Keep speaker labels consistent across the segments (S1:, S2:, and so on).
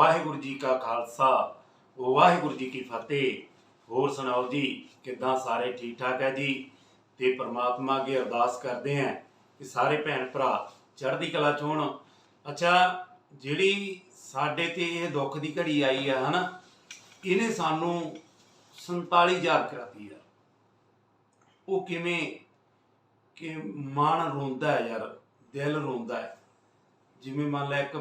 S1: ਵਾਹਿਗੁਰੂ ਜੀ ਕਾ ਖਾਲਸਾ ਵਾਹਿਗੁਰੂ ਜੀ ਕੀ ਫਤਿਹ। ਹੋਰ ਸੁਣਾਓ ਜੀ, ਕਿੱਦਾਂ ਸਾਰੇ ਠੀਕ ਠਾਕ ਹੈ ਜੀ? ਤੇ ਪ੍ਰਮਾਤਮਾ ਅੱਗੇ ਅਰਦਾਸ ਕਰਦੇ ਆਂ ਕਿ ਸਾਰੇ ਭੈਣ ਭਰਾ ਚੜ੍ਹਦੀ ਕਲਾ ਚ ਹੋਣ। ਅੱਛਾ, ਜਿਹੜੀ ਸਾਡੇ ਤੇ ਇਹ ਦੁੱਖ ਦੀ ਘੜੀ ਆਈ ਆ, ਹਨਾ, ਇਹਨੇ ਸਾਨੂੰ 47000 ਕਰਾਤੀ ਆ ਉਹ ਕਿਵੇਂ ਕਿ ਮਨ ਰੋਂਦਾ ਹੈ ਯਾਰ, ਦਿਲ ਰੋਂਦਾ ਹੈ। ਜਿਵੇਂ ਮੰਨ ਲੈ ਇੱਕ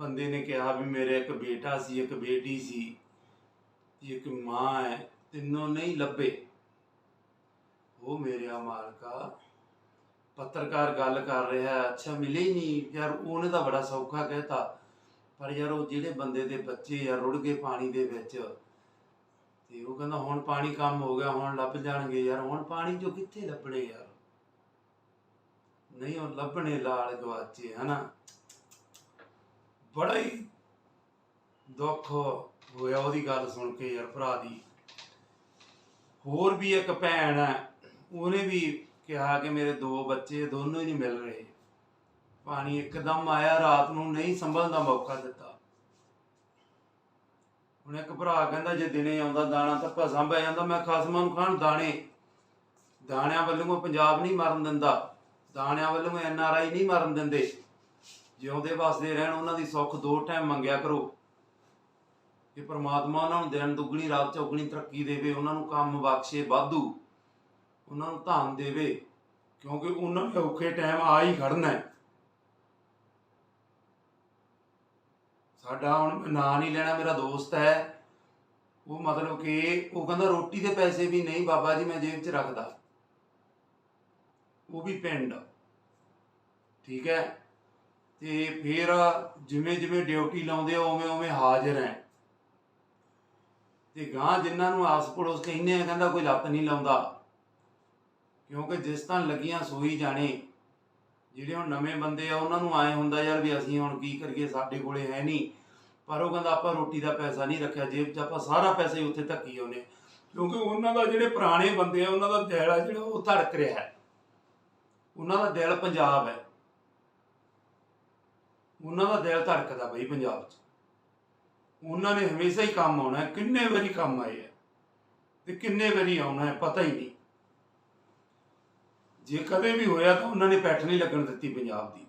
S1: ਬੰਦੇ ਨੇ ਕਿਹਾ ਵੀ ਮੇਰੇ ਇੱਕ ਬੇਟਾ ਸੀ, ਇੱਕ ਬੇਟੀ ਸੀ, ਇੱਕ ਮਾਂ ਹੈ, ਤਿੰਨੋਂ ਨਹੀਂ ਲੱਭੇ। ਉਹ ਮੇਰਿਆ ਮਾਲਕਾ ਪੱਤਰਕਾਰ ਗੱਲ ਕਰ ਰਿਹਾ, ਅੱਛਾ ਮਿਲੇ ਹੀ ਨਹੀਂ। ਯਾਰ ਉਹਨੇ ਤਾਂ ਬੜਾ ਸੌਖਾ ਕਹਿਤਾ, ਪਰ ਯਾਰ ਉਹ ਜਿਹੜੇ ਬੰਦੇ ਦੇ ਬੱਚੇ ਯਾਰ ਰੁੜ ਗਏ ਪਾਣੀ ਦੇ ਵਿੱਚ, ਤੇ ਉਹ ਕਹਿੰਦਾ ਹੁਣ ਪਾਣੀ ਕੰਮ ਹੋ ਗਿਆ, ਹੁਣ ਲੱਭ ਜਾਣਗੇ। ਯਾਰ ਹੁਣ ਪਾਣੀ ਜੋ ਕਿੱਥੇ ਲੱਭਣੇ ਯਾਰ? ਨਹੀਂ, ਉਹ ਲੱਭਣੇ ਲਾਲ ਗਵਾਚੇ, ਹਨਾ? ਬੜਾ ਹੀ ਦੁੱਖ ਹੋਇਆ ਉਹਦੀ ਗੱਲ ਸੁਣ ਕੇ ਯਾਰ ਭਰਾ ਦੀ। ਹੋਰ ਵੀ ਇੱਕ ਭੈਣ ਹੈ, ਉਹਨੇ ਵੀ ਕਿਹਾ ਕਿ ਮੇਰੇ ਦੋ ਬੱਚੇ ਦੋਨੋਂ ਹੀ ਨਹੀਂ ਮਿਲ ਰਹੇ। ਪਾਣੀ ਇੱਕਦਮ ਆਇਆ, ਰਾਤ ਨੂੰ ਨਹੀਂ ਸੰਭਲਣ ਦਾ ਮੌਕਾ ਦਿੱਤਾ। ਹੁਣ ਇੱਕ ਭਰਾ ਕਹਿੰਦਾ, ਜੇ ਦਿਨੇ ਆਉਂਦਾ ਦਾਣਾ ਤਾਂ ਸੰਭਿਆ ਜਾਂਦਾ। ਮੈਂ ਖਸਮਾਂ ਨੂੰ ਖਾਣ ਦਾਣੇ। ਦਾਣਿਆਂ ਵੱਲੋਂ ਪੰਜਾਬ ਨਹੀਂ ਮਰਨ ਦਿੰਦਾ। ਦਾਣਿਆਂ ਵੱਲੋਂ ਐਨ ਆਰ ਆਈ ਨਹੀਂ ਮਰਨ ਦਿੰਦੇ। ਜਿਉਂਦੇ ਵਸਦੇ ਰਹਿਣ ਉਹਨਾਂ ਦੀ ਸੁੱਖ ਦੋ ਟਾਈਮ ਮੰਗਿਆ ਕਰੋ। ਕਿ ਪ੍ਰਮਾਤਮਾ ਉਹਨਾਂ ਨੂੰ ਦਿਨ ਦੁੱਗਣੀ, ਰਾਤ ਚੌਗਣੀ ਤਰੱਕੀ ਦੇਵੇ, ਉਹਨਾਂ ਨੂੰ ਕੰਮ ਬਖਸ਼ੇ ਵਾਧੂ, ਉਹਨਾਂ ਨੂੰ ਧਨ ਦੇਵੇ, ਕਿਉਂਕਿ ਉਹਨਾਂ ਦੇ ਔਖੇ ਟਾਈਮ ਆ ਹੀ ਖੜਨਾ ਹੈ। ਸਾਡਾ ਹੁਣ ਮੈਂ ਨਾਂ ਨਹੀਂ ਲੈਣਾ, ਮੇਰਾ ਦੋਸਤ ਹੈ। ਉਹ ਮਤਲਬ ਕਿ ਉਹ ਕਹਿੰਦਾ ਰੋਟੀ ਦੇ ਪੈਸੇ ਵੀ ਨਹੀਂ, ਬਾਬਾ ਜੀ ਮੈਂ ਜੇਬ 'ਚ ਰੱਖਦਾ। ਉਹ ਵੀ ਪਿੰਡ। ਠੀਕ ਹੈ? ਤੇ ਫਿਰ ਜਿਵੇਂ ਜਿਵੇਂ ਡਿਊਟੀ ਲਾਉਂਦੇ ਆ ਉਵੇਂ ਉਵੇਂ ਹਾਜ਼ਰ ਹੈ। ਤੇ ਗਾਂ ਜਿਨ੍ਹਾਂ ਨੂੰ ਆਸ ਪੜੋਸ ਕਹਿੰਦੇ ਆ, ਕਹਿੰਦਾ ਕੋਈ ਲੱਤ ਨਹੀਂ ਲਾਉਂਦਾ। ਕਿਉਂਕਿ ਜਿਸ ਤਾਂ ਲੱਗੀਆਂ ਸੋਈ ਜਾਣੇ, ਜਿਹੜੇ ਹੁਣ ਨਵੇਂ ਬੰਦੇ ਆ, ਉਹਨਾਂ ਨੂੰ ਆਏ ਹੁੰਦਾ ਯਾਰ ਵੀ ਅਸੀਂ ਹੁਣ ਕੀ ਕਰੀਏ, ਸਾਡੇ ਕੋਲੇ ਹੈ ਨਹੀਂ। ਪਰ ਉਹ ਕਹਿੰਦਾ ਆਪਾਂ ਰੋਟੀ ਦਾ ਪੈਸਾ ਨਹੀਂ ਰੱਖਿਆ, ਜੇਬ 'ਚ ਆਪਾਂ ਸਾਰਾ ਪੈਸੇ ਉੱਥੇ ਧੱਕੀ ਆਉਨੇ ਕਿਉਂਕਿ ਉਹਨਾਂ ਦਾ ਜਿਹੜੇ ਪੁਰਾਣੇ ਬੰਦੇ ਆ, ਉਹਨਾਂ ਦਾ ਦਿਲ ਆ ਜਿਹੜਾ ਉਹ ਧੜਕ ਰਿਹਾ ਹੈ। ਉਹਨਾਂ ਦਾ ਦਿਲ ਪੰਜਾਬ ਹੈ। ਉਹਨਾਂ ਦਾ ਦਿਲ ਧੜਕਦਾ ਬਈ ਪੰਜਾਬ 'ਚ। ਉਹਨਾਂ ਨੇ ਹਮੇਸ਼ਾ ਹੀ ਕੰਮ ਆਉਣਾ ਕਿੰਨੇ ਵਾਰੀ ਕੰਮ ਆਏ ਆ ਤੇ ਕਿੰਨੇ ਵਾਰੀ ਆਉਣਾ ਹੈ ਪਤਾ ਹੀ ਨਹੀਂ। ਜੇ ਕਦੇ ਵੀ ਹੋਇਆ ਤਾਂ ਉਹਨਾਂ ਨੇ ਪੈਠ ਨਹੀਂ ਲੱਗਣ ਦਿੱਤੀ ਪੰਜਾਬ ਦੀ।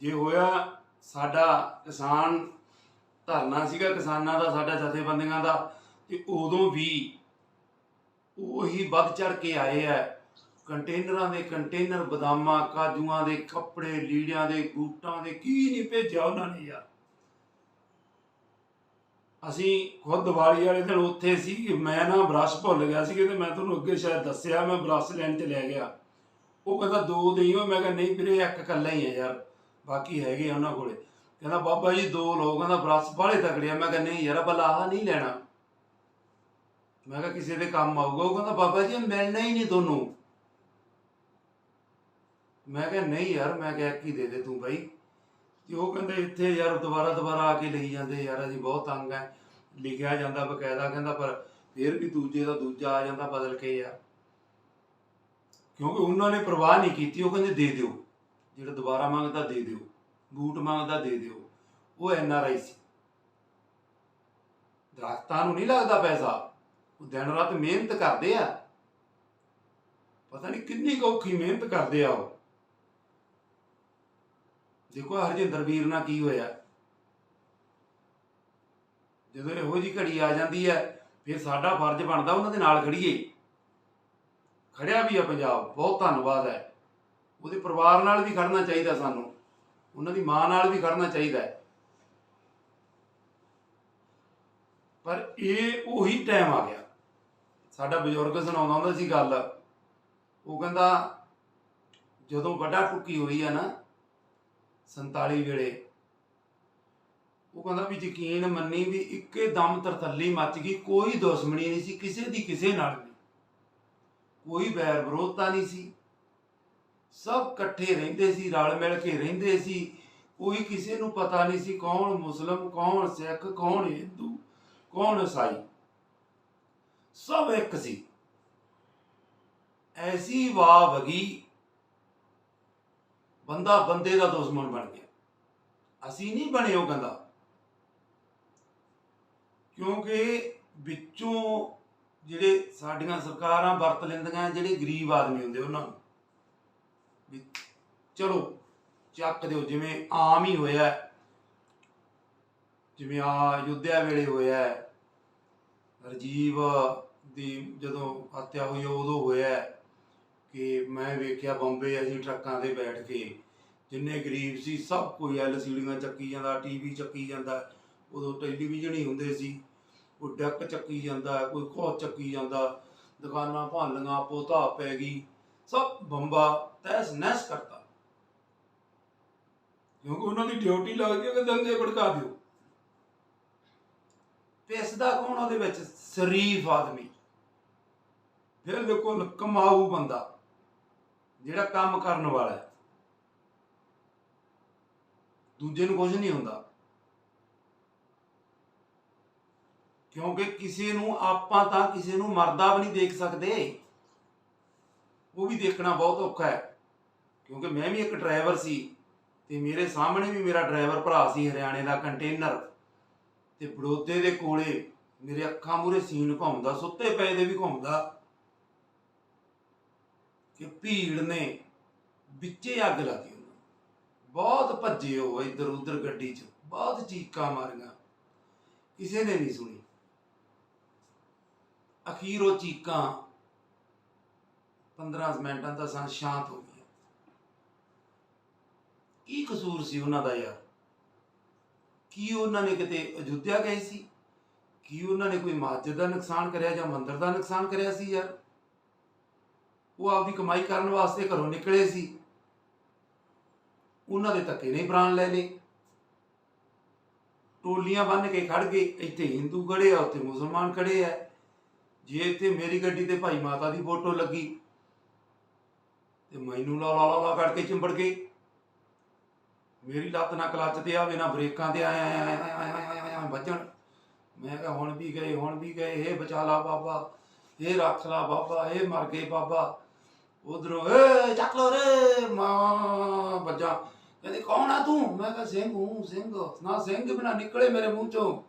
S1: ਜੇ ਹੋਇਆ ਸਾਡਾ ਕਿਸਾਨ ਧਰਨਾ ਸੀਗਾ, ਕਿਸਾਨਾਂ ਦਾ, ਸਾਡਾ ਜਥੇਬੰਦੀਆਂ ਦਾ, ਤੇ ਉਦੋਂ ਵੀ ਉਹੀ ਵੱਧ ਚੜ ਕੇ ਆਏ ਆ ਕੰਟੇਨਰਾਂ ਦੇ ਕੰਟੇਨਰ, ਬਦਾਮਾਂ, ਕਾਜੂਆਂ ਦੇ ਕੱਪੜੇ, ਲੀੜਿਆਂ ਦੇ ਬੂਟਾਂ ਦੇ ਕੀ ਨਹੀਂ ਭੇਜਿਆ ਉਹਨਾਂ ਨੇ ਯਾਰ। ਅਸੀਂ ਖੁਦ ਦੀਵਾਲੀ ਵਾਲੇ ਦਿਨ ਉੱਥੇ ਸੀ, ਮੈਂ ਨਾ ਬ੍ਰਸ਼ ਭੁੱਲ ਗਿਆ ਸੀ ਤੇ ਮੈਂ ਤੁਹਾਨੂੰ ਅੱਗੇ ਸ਼ਾਇਦ ਦੱਸਿਆ, ਮੈਂ ਬ੍ਰਸ਼ ਲੈਣ ਤੇ ਲੈ ਗਿਆ। ਉਹ ਕਹਿੰਦਾ, ਦੋ ਦੇਈਓ ਮੈਂ ਕਿਹਾ, ਨਹੀਂ ਵੀਰੇ, ਇੱਕ ਇਕੱਲਾ ਹੀ ਹੈ ਯਾਰ, ਬਾਕੀ ਹੈਗੇ ਆ ਉਹਨਾਂ ਕੋਲੇ। ਕਹਿੰਦਾ, ਬਾਬਾ ਜੀ, ਦੋ ਲੋਕ ਕਹਿੰਦਾ ਬ੍ਰਸ਼ ਬਾਲੇ ਤਕੜੇ ਮੈਂ ਕਿਹਾ, ਨਹੀਂ ਯਾਰ, ਬਲਾ ਆਹ ਨਹੀਂ ਲੈਣਾ। ਮੈਂ ਕਿਹਾ, ਕਿਸੇ ਦੇ ਕੰਮ ਆਊਗਾ? ਉਹ ਕਹਿੰਦਾ, ਬਾਬਾ ਜੀ ਮਿਲਣਾ ਹੀ ਨਹੀਂ ਤੁਹਾਨੂੰ। ਮੈਂ ਕਿਹਾ, ਨਹੀਂ ਯਾਰ, ਮੈਂ ਕਿਹਾ ਕੀ ਦੇ ਦੇ ਤੂੰ ਬਾਈ। ਤੇ ਉਹ ਕਹਿੰਦੇ, ਇੱਥੇ ਯਾਰ, ਦੁਬਾਰਾ ਦੁਬਾਰਾ ਆ ਕੇ ਲਈ ਜਾਂਦੇ ਯਾਰ, ਅਸੀਂ ਬਹੁਤ ਤੰਗ ਆ। ਲਿਖਿਆ ਜਾਂਦਾ ਬਕਾਇਦਾ, ਕਹਿੰਦਾ, ਪਰ ਫਿਰ ਵੀ ਦੂਜੇ ਦਾ ਦੂਜਾ ਆ ਜਾਂਦਾ ਬਦਲ ਕੇ ਯਾਰ। ਕਿਉਂਕਿ ਉਹਨਾਂ ਨੇ ਪਰਵਾਹ ਨਹੀਂ ਕੀਤੀ, ਉਹ ਕਹਿੰਦੇ, ਦੇ ਦਿਓ। ਜਿਹੜਾ ਦੁਬਾਰਾ ਮੰਗਦਾ, ਦੇ ਦਿਓ। ਬੂਟ ਮੰਗਦਾ, ਦੇ ਦਿਓ। ਉਹ ਐਨ ਆਰ ਆਈ ਸੀ। ਦਰਖਤਾਂ ਨੂੰ ਨਹੀਂ ਲੱਗਦਾ ਪੈਸਾ। ਉਹ ਦਿਨ ਰਾਤ ਮਿਹਨਤ ਕਰਦੇ ਆ। ਪਤਾ ਨਹੀਂ ਕਿੰਨੀ ਕੁ ਔਖੀ ਮਿਹਨਤ ਕਰਦੇ ਆ ਉਹ। ਦੇਖੋ ਹਰਜਿੰਦਰ ਵੀਰ ਨਾਲ ਕੀ ਹੋਇਆ। ਜਦੋਂ ਇਹੋ ਜੀ ਘੜੀ ਆ ਜਾਂਦੀ ਹੈ, ਫਿਰ ਸਾਡਾ ਫਰਜ਼ ਬਣਦਾ ਉਹਨਾਂ ਦੇ ਨਾਲ ਖੜੀਏ। ਖੜਿਆ ਵੀ ਆ ਪੰਜਾਬ, ਬਹੁਤ ਧੰਨਵਾਦ ਹੈ। ਉਹਦੇ ਪਰਿਵਾਰ ਨਾਲ ਵੀ ਖੜਨਾ ਚਾਹੀਦਾ ਸਾਨੂੰ। ਉਹਨਾਂ ਦੀ ਮਾਂ ਨਾਲ ਵੀ ਖੜਨਾ ਚਾਹੀਦਾ ਹੈ। ਪਰ ਇਹ ਉਹੀ ਟਾਈਮ ਆ ਗਿਆ। ਸਾਡਾ ਬਜ਼ੁਰਗ ਸੁਣਾਉਂਦਾ ਹੁੰਦਾ ਸੀ ਗੱਲ। ਉਹ ਕਹਿੰਦਾ, ਜਦੋਂ ਵੱਡਾ ਟੁੱਕੀ ਹੋਈ ਆ ਨਾ 47 ਵੇਲੇ। ਉਹ ਕਹਿੰਦਾ ਵੀ ਯਕੀਨ ਮੰਨੀ ਵੀ ਇੱਕੇ ਦਮ ਤਰਤੱਲੀ ਮੱਚ ਗਈ, ਕੋਈ ਦੁਸ਼ਮਣੀ ਨਹੀਂ ਸੀ, ਕਿਸੇ ਦੀ ਕਿਸੇ ਨਾਲ ਵੀ। ਕੋਈ ਵੈਰ ਵਿਰੋਧਤਾ ਨਹੀਂ ਸੀ। ਸਭ ਇਕੱਠੇ ਰਹਿੰਦੇ ਸੀ, ਰਲ ਮਿਲ ਕੇ ਰਹਿੰਦੇ ਸੀ। ਕੋਈ ਕਿਸੇ ਨੂੰ ਪਤਾ ਨਹੀਂ ਸੀ ਕੌਣ ਮੁਸਲਮ, ਕੌਣ ਸਿੱਖ, ਕੌਣ ਹਿੰਦੂ, ਕੌਣ ਈਸਾਈ। ਸਭ ਇੱਕ ਸੀ। ਐਸੀ ਵਾਹ ਵਗੀ ਬੰਦਾ ਬੰਦੇ ਦਾ ਦੁਸ਼ਮਣ ਬਣ ਗਿਆ। ਅਸੀਂ ਨਹੀਂ ਬਣੇ ਉਹ ਗੰਦਾ। ਕਿਉਂਕਿ ਵਿੱਚੋਂ ਜਿਹੜੇ ਸਾਡੀਆਂ ਸਰਕਾਰਾਂ ਵਰਤ ਲੈਂਦੀਆਂ ਜਿਹੜੇ ਗਰੀਬ ਆਦਮੀ ਹੁੰਦੇ ਉਹਨਾਂ ਨੂੰ। ਵੀ ਚਲੋ, ਚੱਕ ਦਿਓ, ਜਿਵੇਂ ਆਮ ਹੀ ਹੋਇਆ ਜਿਵੇਂ ਆ ਯੁੱਧਿਆ ਵੇਲੇ ਹੋਇਆ ਹੈ। ਰਾਜੀਵ ਦੀ ਜਦੋਂ ਹੱਤਿਆ ਹੋਈ ਉਦੋਂ ਹੋਇਆ ਕਿ ਮੈਂ ਵੇਖਿਆ ਬੰਬੇ ਅਸੀਂ ਟਰੱਕਾਂ ਤੇ ਬੈਠ ਕੇ ਜਿੰਨੇ ਗਰੀਬ ਸੀ, ਸਭ ਕੋਈ ਐਲਸੀਡੀਆਂ ਚੱਕੀ ਜਾਂਦਾ ਟੀਵੀ ਚੱਕੀ ਜਾਂਦਾ, ਉਦੋਂ ਟੈਲੀਵਿਜ਼ਨ ਹੀ ਹੁੰਦੇ ਸੀ। ਕੋਈ ਡੈਕ ਚੱਕੀ ਜਾਂਦਾ, ਕੋਈ ਕੋਹ ਚੱਕੀ ਜਾਂਦਾ, ਦੁਕਾਨਾਂ ਭਾਲੀਆਂ, ਪੋਤਾ ਪੈ ਗਈ, ਸਭ ਬੰਬਾ ਤੈਸ ਨੈਸ ਕਰਤਾ। ਕਿਉਂਕਿ ਉਹਨਾਂ ਦੀ ਡਿਊਟੀ ਲੱਗਦੀ ਹੈ ਕਿ ਦੰਗੇ ਭੜਕਾ ਦਿਓ। ਪਿਸਦਾ ਕੌਣ ਉਹਦੇ ਵਿੱਚ? ਸ਼ਰੀਫ ਆਦਮੀ। ਫਿਰ ਦੇਖੋ ਕਮਾਊ ਬੰਦਾ। ਜਿਹੜਾ ਕੰਮ ਕਰਨ ਵਾਲਾ ਹੈ। ਦੂਜੇ ਨੂੰ ਕੁਝ ਨਹੀਂ ਹੁੰਦਾ। ਕਿਉਂਕਿ ਕਿਸੇ ਨੂੰ ਆਪਾਂ ਤਾਂ ਕਿਸੇ ਨੂੰ ਮਰਦਾ ਵੀ ਨਹੀਂ ਦੇਖ ਸਕਦੇ। ਉਹ ਵੀ ਦੇਖਣਾ ਬਹੁਤ ਔਖਾ ਹੈ। ਕਿਉਂਕਿ ਮੈਂ ਵੀ ਇੱਕ ਡਰਾਈਵਰ ਸੀ ਤੇ ਮੇਰੇ ਸਾਹਮਣੇ ਵੀ ਮੇਰਾ ਡਰਾਈਵਰ ਭਰਾ ਸੀ, ਹਰਿਆਣੇ ਦਾ ਕੰਟੇਨਰ। ਤੇ ਬੜੋਦੇ ਦੇ ਕੋਲੇ ਮੇਰੇ ਅੱਖਾਂ ਮੂਰੇ ਸੀਨ ਘੁੰਮਦਾ, ਸੁੱਤੇ ਪਏ ਦੇ ਵੀ ਘੁੰਮਦਾ। ਕਿ ਭੀੜ ਨੇ ਵਿੱਚੇ ਅੱਗ ਲਾਤੀ ਉਹਨਾਂ। ਬਹੁਤ ਭੱਜੇ ਉਹ ਇੱਧਰ ਉੱਧਰ ਗੱਡੀ 'ਚ, ਬਹੁਤ ਚੀਕਾਂ ਮਾਰੀਆਂ। ਕਿਸੇ ਨੇ ਨਹੀਂ ਸੁਣੀ। ਅਖੀਰ ਉਹ ਚੀਕਾਂ 15 ਮਿੰਟਾਂ ਦਾ ਸਾਂ ਸ਼ਾਂਤ ਹੋ ਗਈਆਂ। ਕੀ ਕਸੂਰ ਸੀ ਉਹਨਾਂ ਦਾ ਯਾਰ? ਕੀ ਉਹਨਾਂ ਨੇ ਕਿਤੇ ਅਯੁੱਧਿਆ ਗਏ ਸੀ? ਕੀ ਉਹਨਾਂ ਨੇ ਕੋਈ ਮਸਜਿਦ ਦਾ ਨੁਕਸਾਨ ਕਰਿਆ ਜਾਂ ਮੰਦਿਰ ਦਾ ਨੁਕਸਾਨ ਕਰਿਆ ਸੀ ਯਾਰ? ਉਹ ਆਪਦੀ ਕਮਾਈ ਕਰਨ ਵਾਸਤੇ ਘਰੋਂ ਨਿਕਲੇ ਸੀ। ਉਹਨਾਂ ਦੇ ਧੱਕੇ ਨਹੀਂ ਪ੍ਰਾਣ ਲੈ ਲਏ। ਟੋਲੀਆਂ ਬੰਨ ਕੇ ਖੜ ਗਏ। ਇੱਥੇ ਹਿੰਦੂ ਖੜੇ ਆ, ਉੱਥੇ ਮੁਸਲਮਾਨ ਖੜੇ ਆ। ਜੇ ਇੱਥੇ ਮੇਰੀ ਗੱਡੀ ਤੇ ਭਾਈ ਮਾਤਾ ਦੀ ਫੋਟੋ ਲੱਗੀ, ਤੇ ਮੈਨੂੰ ਲਾ ਲਾ ਲਾ ਲਾ ਕਰਕੇ ਚਿੰਬੜ ਗਏ। ਮੇਰੀ ਲੱਤ ਨਾ ਕਲੱਚ ਤੇ ਆਵੇ, ਨਾ ਬ੍ਰੇਕਾਂ ਤੇ ਆਇਆ ਆਏ ਆਏ ਵੱਜਣ। ਮੈਂ ਕਿਹਾ, ਹੁਣ ਵੀ ਗਏ, ਹੁਣ ਵੀ ਗਏ। ਇਹ ਬਚਾ ਲਾ ਬਾਬਾ ਇਹ ਰੱਖ ਲਾ ਬਾਬਾ ਇਹ ਮਰ ਗਏ ਬਾਬਾ। ਉਧਰੋਂ, ਏ, ਚੱਕ ਲੋ ਰੇ, ਮਾਂ ਬੱਜਾ ਕਹਿੰਦੀ, ਕੌਣ ਆ ਤੂੰ? ਮੈਂ ਕਿਹਾ, ਸਿੰਘ ਹੂੰ, ਸਿੰਘ। ਨਾ ਸਿੰਘ ਬਿਨਾ ਨਿਕਲੇ ਮੇਰੇ ਮੂੰਹ ਚੋਂ।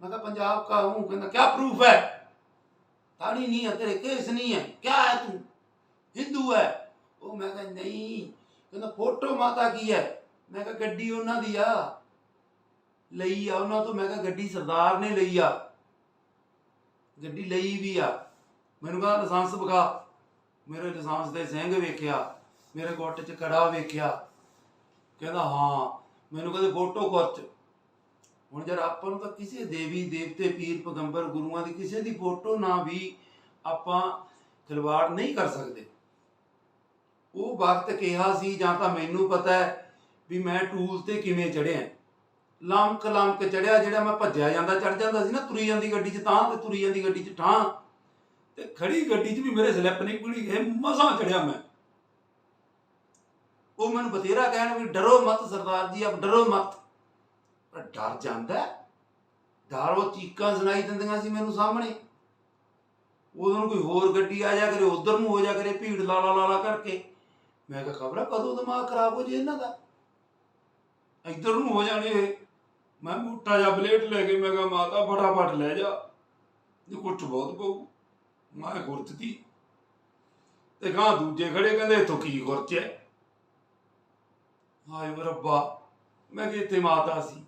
S1: ਮੈਂ ਕਿਹਾ, ਪੰਜਾਬ ਕਾ ਹੂੰ। ਕਹਿੰਦਾ, ਕਿਆ ਪ੍ਰੂਫ ਹੈ? ਤਾੜੀ ਨਹੀਂ ਹੈ, ਤੇਰੇ ਕੇਸ ਨਹੀਂ ਹੈ। ਕੀ ਹੈ ਤੂੰ? ਹਿੰਦੂ ਹੈ। ਉਹ ਮੈਂ ਕਿਹਾ, ਨਹੀਂ। ਕਹਿੰਦਾ, ਫੋਟੋ ਮਾਤਾ ਕੀ ਹੈ? ਮੈਂ ਕਿਹਾ, ਗੱਡੀ ਉਹਨਾਂ ਦੀ ਆ। ਲਈ ਆ ਉਹਨਾਂ ਤੋਂ। ਮੈਂ ਕਿਹਾ, ਗੱਡੀ ਸਰਦਾਰ ਨੇ ਲਈ ਆ। ਗੱਡੀ ਲਈ ਵੀ ਆ। ਮੈਨੂੰ ਕਹਿੰਦਾ, ਲਾਇਸੈਂਸ ਵਿਖਾ। ਮੇਰੇ ਲਾਇਸੈਂਸ ਦੇ ਸਿੰਘ ਵੇਖਿਆ, ਮੇਰੇ ਗੁੱਟ 'ਚ ਕੜਾ ਵੇਖਿਆ। ਕਹਿੰਦਾ, ਹਾਂ, ਮੈਨੂੰ ਕਹਿੰਦੇ ਫੋਟੋ ਖਿੱਚ। ਹੁਣ ਜਦ ਆਪਾਂ ਨੂੰ ਤਾਂ ਕਿਸੇ ਦੇਵੀ, ਦੇਵਤੇ, ਪੀਰ, ਪੈਗੰਬਰ ਗੁਰੂਆਂ ਦੀ ਕਿਸੇ ਦੀ ਫੋਟੋ ਨਾ ਵੀ ਆਪਾਂ ਖਿਲਵਾੜ ਨਹੀਂ ਕਰ ਸਕਦੇ। ਉਹ ਵਕਤ ਕਿਹਾ ਸੀ, ਜਾਂ ਤਾਂ ਮੈਨੂੰ ਪਤਾ ਹੈ ਵੀ ਮੈਂ ਟੂਲ ਤੇ ਕਿਵੇਂ ਚੜਿਆ ਲੰਕ ਲੰਕ ਚੜਿਆ ਜਿਹੜਾ ਮੈਂ ਭੱਜਿਆ ਜਾਂਦਾ ਚੜ ਜਾਂਦਾ ਸੀ ਨਾ, ਤੁਰੀ ਜਾਂਦੀ ਗੱਡੀ 'ਚ ਤਾਂ ਤੇ ਤੁਰੀ ਜਾਂਦੀ ਗੱਡੀ 'ਚ ਠਾਂ। ਤੇ ਖੜੀ ਗੱਡੀ 'ਚ ਵੀ ਮੇਰੇ ਸਲਿੱਪ ਨਿਕਲੀ ਗਏ ਮਸਾਂ ਚੜਿਆ ਮੈਂ। ਉਹ ਮੈਨੂੰ ਬਥੇਰਾ ਕਹਿਣ ਵੀ ਡਰੋ ਮਤ ਸਰਦਾਰ ਜੀ, ਆਪ ਡਰੋ ਮਤ। ਪਰ ਡਰ ਜਾਂਦਾ ਹੈ। ਡਰ ਉਹ ਚੀਕਾਂ ਸੁਣਾਈ ਦਿੰਦੀਆਂ ਸੀ ਮੈਨੂੰ ਸਾਹਮਣੇ। ਉਦੋਂ ਕੋਈ ਹੋਰ ਗੱਡੀ ਆ ਜਾ ਕਰੇ, ਉਧਰ ਨੂੰ ਹੋ ਜਾ ਕਰੇ, ਭੀੜ ਲਾ ਲਾ ਲਾ ਲਾ ਕਰਕੇ। ਮੈਂ ਕਿਹਾ, ਖਬਰ ਕਦੋਂ ਦਿਮਾਗ ਖਰਾਬ ਹੋ ਜੇ ਇਹਨਾਂ ਦਾ? ਇੱਧਰ ਨੂੰ ਹੋ ਜਾਣੇ ਇਹ। ਮੈਂ ਮੋਟਾ ਜਿਹਾ ਬਲੇਡ ਲੈ ਕੇ, ਮੈਂ ਕਿਹਾ, ਮਾਤਾ, ਫਟਾਫਟ ਲੈ ਜਾ। ਇਹ ਕੁੱਟ ਬਹੁਤ ਪਊ। ਮੈਂ ਗੁਰਤਤੀ ਤੇ ਗਾਂ ਦੂਜੇ ਖੜੇ ਕਹਿੰਦੇ ਇੱਥੋਂ ਕੀ ਗੁਰਚਿਆ ਹਾਏ ਵੇ ਰੱਬਾ, ਮੈਂ ਕਿ ਇੱਥੇ ਮਾਤਾ ਸੀ।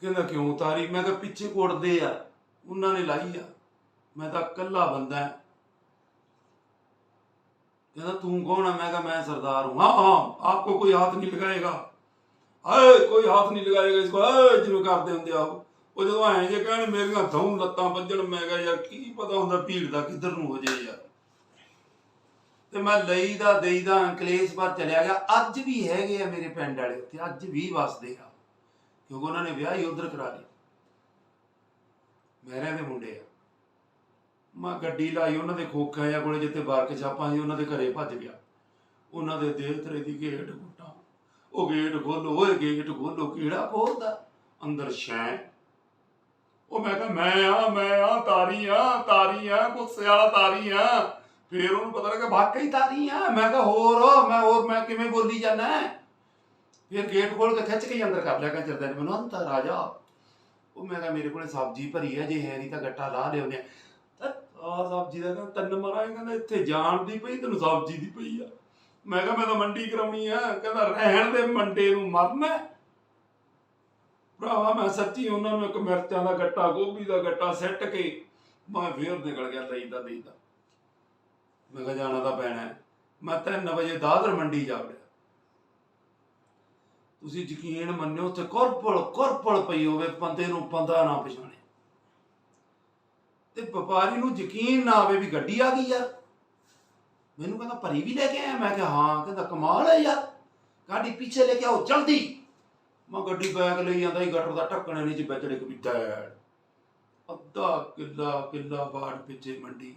S1: ਕਹਿੰਦਾ, ਕਿਉਂ ਉਤਾਰੀ ਮੈਂ ਕਿਹਾ, ਪਿੱਛੇ ਕੁੱਟਦੇ ਆ, ਉਹਨਾਂ ਨੇ ਲਾਈ ਆ। ਮੈਂ ਤਾਂ ਇਕੱਲਾ ਬੰਦਾ ਹਾਂ ਕਹਿੰਦਾ, ਤੂੰ ਕੌਣ ਆ? ਮੈਂ ਕਿਹਾ, ਮੈਂ ਸਰਦਾਰ ਹੂੰ। ਹਾਂ ਹਾਂ, ਆਪਕੋ ਕੋਈ ਹੱਥ ਨਹੀਂ ਲਗਾਏਗਾ। ਹਾਏ, ਕੋਈ ਹੱਥ ਨਹੀਂ ਲਗਾਏਗਾ ਇਸਕੋ ਹਾਏ ਜਿਵੇਂ ਕਰਦੇ ਹੁੰਦੇ ਆ ਉਹ ਜਦੋਂ ਐਂ ਜੇ ਕਹਿਣ, ਮੇਰੀਆਂ ਧੌਂ ਲੱਤਾਂ ਵੱਜਣ, ਮੈਂ ਕਿਹਾ, ਯਾਰ, ਕੀ ਪਤਾ ਹੁੰਦਾ ਭੀੜ ਦਾ ਕਿੱਧਰ ਨੂੰ ਹੋ ਜਾਏ ਯਾਰ? ਤੇ ਮੈਂ ਲਈ ਦਾ, ਦੇਈ ਦਾ, ਅੰਕਲੇਸ਼ ਪਰ ਚਲਿਆ ਗਿਆ। ਅੱਜ ਵੀ ਹੈਗੇ ਆ ਮੇਰੇ ਪਿੰਡ ਵਾਲੇ ਉੱਥੇ, ਅੱਜ ਵੀ ਵਸਦੇ ਆ। ਕਿਉਂਕਿ ਉਹਨਾਂ ਨੇ ਵਿਆਹ ਹੀ ਉਧਰ ਕਰਾ ਲਿਆ। ਮੇਰੇ ਦੇ ਮੁੰਡੇ ਆ। ਮੈਂ ਗੱਡੀ ਲਾਈ, ਉਹਨਾਂ ਦੇ ਖੋਖਾ ਜਾਂ ਕੋਲੇ ਜਿੱਥੇ ਬਾਰਕ ਛਾਪਾਂ ਸੀ, ਉਹਨਾਂ ਦੇ ਘਰੇ ਭੱਜ ਗਿਆ। ਉਹਨਾਂ ਦੇ ਦੇਵਤਰੇ ਦੀ ਗੇਟ ਘੁੱਟਾਂ ਉਹ ਗੇਟ ਖੋਲੋ ਓਏ, ਗੇਟ ਖੋਲੋ ਕਿਹੜਾ ਖੋਲਦਾ ਅੰਦਰ ਸ਼ੈ। ਉਹ ਮੈਂ ਕਿਹਾ, ਮੈਂ ਆ ਮੈਂ ਆ, ਤਾਰੀ ਆ ਤਾਰੀ ਆ, ਗੁੱਸੇ ਵਾਲਾ ਤਾਰੀ ਆ। ਫੇਰ ਉਹਨੂੰ ਪਤਾ ਲੱਗਾ ਵਾਕਈ ਤਾਰੀ ਆ। ਮੈਂ ਕਿਹਾ, ਹੋਰ, ਮੈਂ ਹੋਰ, ਮੈਂ ਕਿਵੇਂ ਬੋਲੀ ਜਾਣਾ ਫਿਰ ਗੇਟ ਖੋਲ ਕੇ ਖਿੱਚ ਕੇ ਅੰਦਰ ਕਰ ਲਿਆ ਕੰਜਰ ਦੇ, ਮੈਨੂੰ ਅੰਦਰ ਰਾਜਾ ਉਹ ਮੈਂ ਕਿਹਾ, ਮੇਰੇ ਕੋਲੇ ਸਬਜ਼ੀ ਭਰੀ ਹੈ ਜੇ ਹੈ ਨਹੀਂ ਤਾਂ ਗੱਟਾ ਲਾ ਲਿਆਉਂਦੇ ਆ। ਆ ਸਬਜ਼ੀ ਦਾ ਕਹਿੰਦਾ, ਤਿੰਨ ਮਰਾਂ ਕਹਿੰਦਾ, ਇੱਥੇ ਜਾਣ ਦੀ ਪਈ, ਤੈਨੂੰ ਸਬਜ਼ੀ ਦੀ ਪਈ ਆ। ਮੈਂ ਕਿਹਾ, ਮੈਂ ਤਾਂ ਮੰਡੀ ਕਰਾਉਣੀ ਆ। ਕਹਿੰਦਾ, ਰਹਿਣ ਦੇ ਮੰਡੇ ਨੂੰ ਮਰਨਾ ਭਰਾਵਾ, ਮੈਂ ਸੱਚੀ ਉਹਨਾਂ ਨੂੰ ਇੱਕ ਮਿਰਚਾਂ ਦਾ ਗੱਟਾ, ਗੋਭੀ ਦਾ ਗੱਟਾ ਸਿੱਟ ਕੇ ਮੈਂ ਫੇਰ ਨਿਕਲ ਗਿਆ ਲਈਦਾ ਲਈਦਾ ਮੈਂ ਕਿਹਾ ਜਾਣਾ ਤਾਂ ਪੈਣਾ ਮੈਂ 3 ਵਜੇ ਦਾਦਰ ਮੰਡੀ ਜਾ ਵੜਿਆ। ਤੁਸੀਂ ਯਕੀਨ ਮੰਨਿਓ ਤੇ ਕੁਰਪਲ ਕੁਰਪਲ ਪਈ ਹੋਵੇ, ਬੰਦੇ ਨੂੰ ਬੰਦਾ ਨਾ ਪਛਾਣੇ। ਤੇ ਵਪਾਰੀ ਨੂੰ ਯਕੀਨ ਨਾ ਆਵੇ ਵੀ ਗੱਡੀ ਆ ਗਈ ਯਾਰ ਮੈਨੂੰ ਕਹਿੰਦਾ, ਭਰੀ ਵੀ ਲੈ ਕੇ ਆਇਆ। ਮੈਂ ਕਿਹਾ, ਹਾਂ, ਕਹਿੰਦਾ, ਕਮਾਲ ਹੈ ਯਾਰ। ਗਾੜੀ ਪਿੱਛੇ ਲੈ ਕੇ ਆਓ, ਜਲਦੀ। ਮੈਂ ਗੱਡੀ ਬੈਗ ਲਈ ਜਾਂਦਾ ਹੀ ਗਟਰ ਦਾ ਢੱਕਣ ਨਹੀਂ ਚ ਵਿੱਚ ਡਿੱਗ ਡੈਡ ਅੱਧਾ ਕਿੱਲਾ ਕਿੱਲਾ ਬਾੜ ਪਿੱਛੇ ਮੰਡੀ।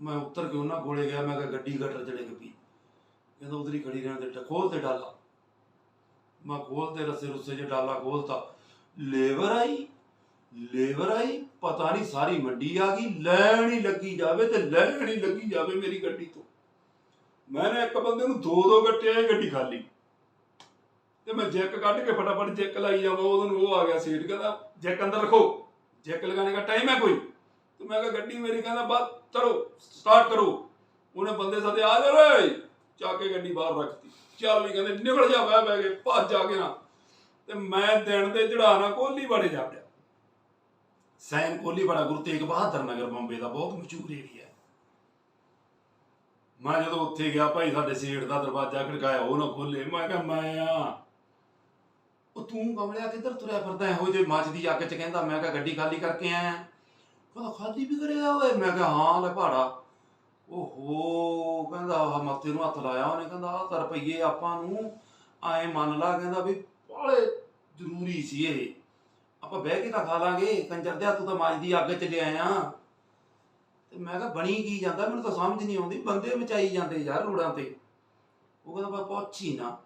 S1: ਮੈਂ ਉੱਤਰ ਕੇ ਉਹਨਾਂ ਕੋਲੇ ਗਿਆ, ਮੈਂ ਕਿਹਾ ਗੱਡੀ ਗਟਰ ਚ ਡਿੱਗ ਪਈ ਕਹਿੰਦਾ ਉਧਰ ਹੀ ਖੜੀ ਰਹਿਣ ਦੇ ਟ- ਤੇ ਡਾਲਾ। ਮੈਂ ਖੋਲ ਤੇ ਰਸੇ ਰੁੱਸੇ ਚ ਡਾਲਾ ਖੋਲਤਾ ਲੇਬਰ ਆਈ ਲੇਬਰ ਆਈ, ਪਤਾ ਨਹੀਂ ਸਾਰੀ ਮੰਡੀ ਆ ਗਈ, ਲੈਣ ਹੀ ਲੱਗੀ ਜਾਵੇ ਤੇ ਲੈਣ ਹੀ ਲੱਗੀ ਜਾਵੇ ਮੇਰੀ ਗੱਡੀ ਤੋਂ। ਮੈਂ ਇੱਕ ਬੰਦੇ ਨੂੰ ਦੋ ਦੋ ਗੱਟੇ ਆਏ ਗੱਡੀ ਖਾਲੀ। ਤੇ ਮੈਂ ਜੈਕ ਕੱਢ ਕੇ ਫਟਾਫਟ ਜੈਕ ਲਾਈ ਜਾਵਾਂ ਉਹਨੂੰ ਉਹ ਆ ਗਿਆ ਸੀਟ, ਕਹਿੰਦਾ, ਜੈਕ ਅੰਦਰ ਰੱਖੋ, ਜੈਕ ਲਗਾਣੇ ਦਾ ਟਾਈਮ ਹੈ ਕੋਈ। ਤੇ ਮੈਂ ਕਿਹਾ, ਗੱਡੀ ਮੇਰੀ, ਕਹਿੰਦਾ ਬਾਤ ਚਲੋ ਸਟਾਰਟ ਕਰੋ। ਉਹਨੇ ਬੰਦੇ ਸਾਥੇ ਆ ਜਾ ਰੇ ਚਾ ਕੇ ਗੱਡੀ ਬਾਹਰ ਰੱਖਤੀ। ਚੱਲ ਵੀ ਕਹਿੰਦੇ, ਨਿਕਲ ਜਾ ਬਹਿ ਬਹਿ ਕੇ ਭੱਜ ਜਾ ਕੇ ਨਾ। ਤੇ ਮੈਂ ਦਿਨ ਦੇ ਚੜਾਣਾ ਕੋਲੀ ਬੜੇ ਜਾ ਪਿਆ। ਸੈਨ ਕੋਲੀ ਬੜਾ ਗੁਰੂ ਤੇਗ ਬਹਾਦਰ ਨਗਰ ਬੰਬੇ ਦਾ ਬਹੁਤ ਮਸ਼ਹੂਰ ਏਰੀਆ ਮੈਂ ਜਦੋਂ ਉੱਥੇ ਗਿਆ, ਭਾਈ ਸਾਡੇ ਸੀਟ ਦਾ ਦਰਵਾਜ਼ਾ ਖੜਕਾਇਆ, ਉਹ ਨਾ ਖੋਲੇ ਮੈਂ ਕਿਹਾ, ਮੈਂ ਆ ਉਹ ਤੂੰ ਕਮਲਿਆ ਕਿੱਧਰ ਤੁਰਿਆ ਫਿਰਦਾ ਇਹੋ ਜਿਹੇ ਮੱਝ ਦੀ ਅੱਗ ਚ ਕਹਿੰਦਾ, ਮੈਂ ਕਿਹਾ ਗੱਡੀ ਖਾਲੀ ਕਰਕੇ ਆਇਆ ਕਹਿੰਦਾ ਖਾਲੀ ਵੀ ਕਰਿਆ ਓਏ। ਮੈਂ ਕਿਹਾ, ਹਾਂ, ਲੈ ਭਾੜਾ। ਓਹੋ, ਕਹਿੰਦਾ, ਆਹ ਮੱਥੇ ਨੂੰ ਹੱਥ ਲਾਇਆ ਉਹਨੇ। ਕਹਿੰਦਾ, ਆਹ ਤਾਂ ਰੁਪਈਏ ਆਪਾਂ ਨੂੰ ਐ ਮੰਨ ਲਾ, ਕਹਿੰਦਾ ਵੀ ਬਾਲੇ ਜ਼ਰੂਰੀ ਸੀ ਇਹ। ਆਪਾਂ ਬਹਿ ਕੇ ਤਾਂ ਖਾ ਲਾਂਗੇ। ਕੰਜਰ ਦੇ ਤੂੰ ਤਾਂ ਮਾਜ ਦੀ ਅੱਗ ਚ ਲਿਆ ਤੇ ਮੈਂ ਕਿਹਾ, ਬਣੀ ਕੀ ਜਾਂਦਾ? ਮੈਨੂੰ ਤਾਂ ਸਮਝ ਨਹੀਂ ਆਉਂਦੀ। ਬੰਦੇ ਮਚਾਈ ਜਾਂਦੇ ਯਾਰ ਰੋੜਾਂ ਤੇ। ਉਹ ਕਹਿੰਦਾ ਬਾ ਪਹੁੰਚੀ ਨਾ